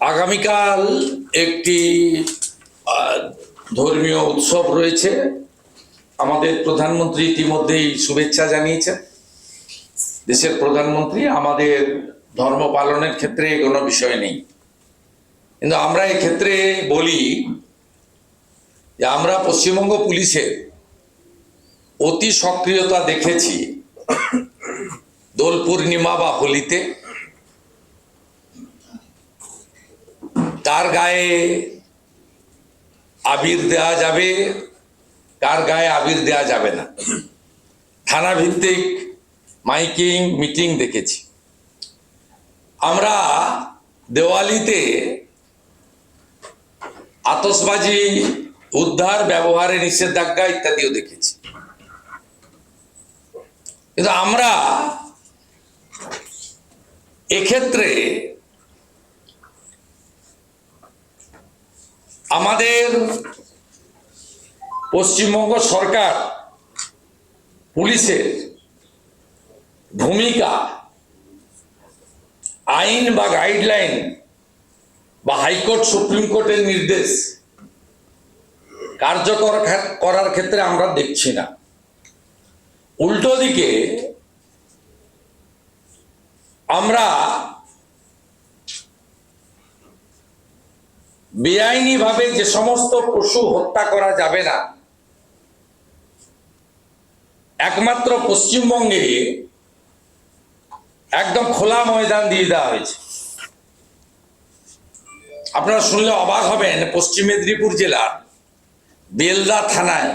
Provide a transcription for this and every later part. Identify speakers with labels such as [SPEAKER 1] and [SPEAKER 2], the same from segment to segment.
[SPEAKER 1] আগামীকাল একটি ধর্মীয় উৎসব রয়েছে। আমাদের প্রধানমন্ত্রী ইতিমধ্যেই শুভেচ্ছা জানিয়েছেন। দেশের প্রধানমন্ত্রী আমাদের ধর্ম পালনের ক্ষেত্রে কোনো বিষয় নেই। কিন্তু আমরা ক্ষেত্রে বলি যে আমরা পশ্চিমবঙ্গ পুলিশের অতি সক্রিয়তা দেখেছি। দোল পূর্ণিমা বা হোলিতে কার গায়ে আবির দেওয়া যাবে, কার গায়ে আবির দেওয়া যাবে না। থানা ভিত্তিক মাইকিং, মিটিং দেখেছি। আমরা দেওয়ালিতে আতসবাজি উদ্ধার ব্যবহারে নিষেধাজ্ঞা ইত্যাদিও দেখেছি। কিন্তু আমরা এক্ষেত্রে আমাদের পশ্চিমবঙ্গ সরকার পুলিশের ভূমিকা আইন বা গাইডলাইন বা হাইকোর্ট, সুপ্রিম কোর্টের নির্দেশ কার্যকর করার ক্ষেত্রে আমরা দেখছি না। উল্টো দিকে আমরা বেআইনিভাবে যে সমস্ত পশু হত্যা করা যাবে না, একমাত্র পশ্চিমবঙ্গে একদম খোলা ময়দান দিয়ে দেওয়া হয়েছে। আপনারা শুনলে অবাক হবেন, পশ্চিম মেদিনীপুর জেলার বেলদা থানায়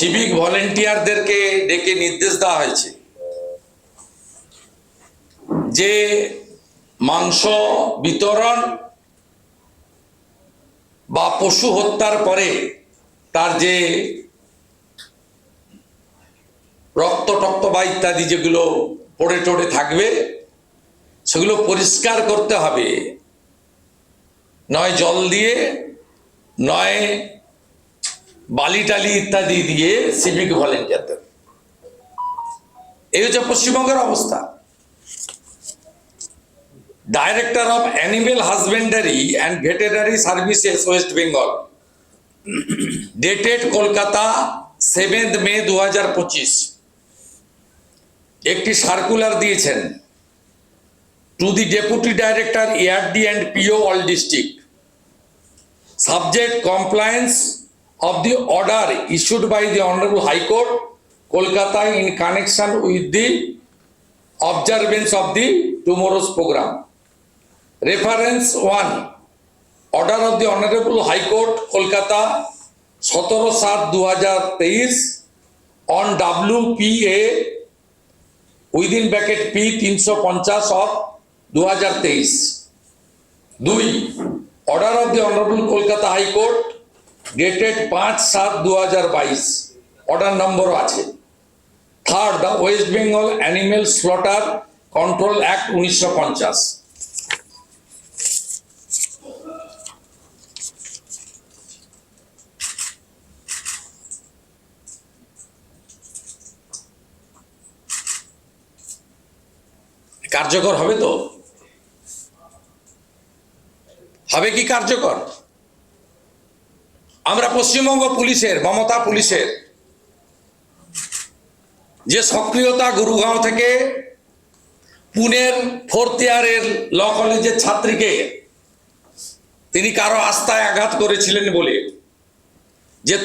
[SPEAKER 1] সিভিক ভলেন্টিয়ারদেরকে ডেকে নির্দেশ দেওয়া হয়েছে যে মাংস বিতরণ বা পশু হত্যার পরে তার যে রক্ত টক্ত বা ইত্যাদি যেগুলো পড়ে টড়ে থাকবে, সেগুলো পরিষ্কার করতে হবে। নয় জল দিয়ে, নয় বালি টালি ইত্যাদি দিয়ে সিভিক ভলেন্টিয়ার ভলেন্টিয়ারদের এই হচ্ছে পশ্চিমবঙ্গের অবস্থা। Director of animal husbandry and veterinary services West Bengal dated Kolkata seventh May দু হাজার পঁচিশ একটি সার্কুলার দিয়েছেন to the deputy director ARD and PO all district subject compliance of the order issued by the Honorable High Court, Kolkata in connection with the observance of the tomorrow's program. Reference one, order of the Honorable High Court, Kolkata, সতেরো সাত দু হাজার তেইশ on W P A within bracket P তিনশো পঞ্চাশ of দু হাজার তেইশ দুই ডেটেড পাঁচ সাত দু হাজার বাইশ। অর্ডার নম্বরও আছে। Third the West Bengal animal slaughter control act উনিশশো পঞ্চাশ। কার্যকর হবে তো? হবে কি কার্যকর? আমরা পশ্চিমবঙ্গ পুলিশের, মমতা পুলিশের। যে সক্রিয়তা গুরুগাঁও থেকে পুনের ফোর্থ ইয়ারের ল কলেজের ছাত্রীকে তিনি কারও আস্থায় আঘাত করেছিলেন বলে, যে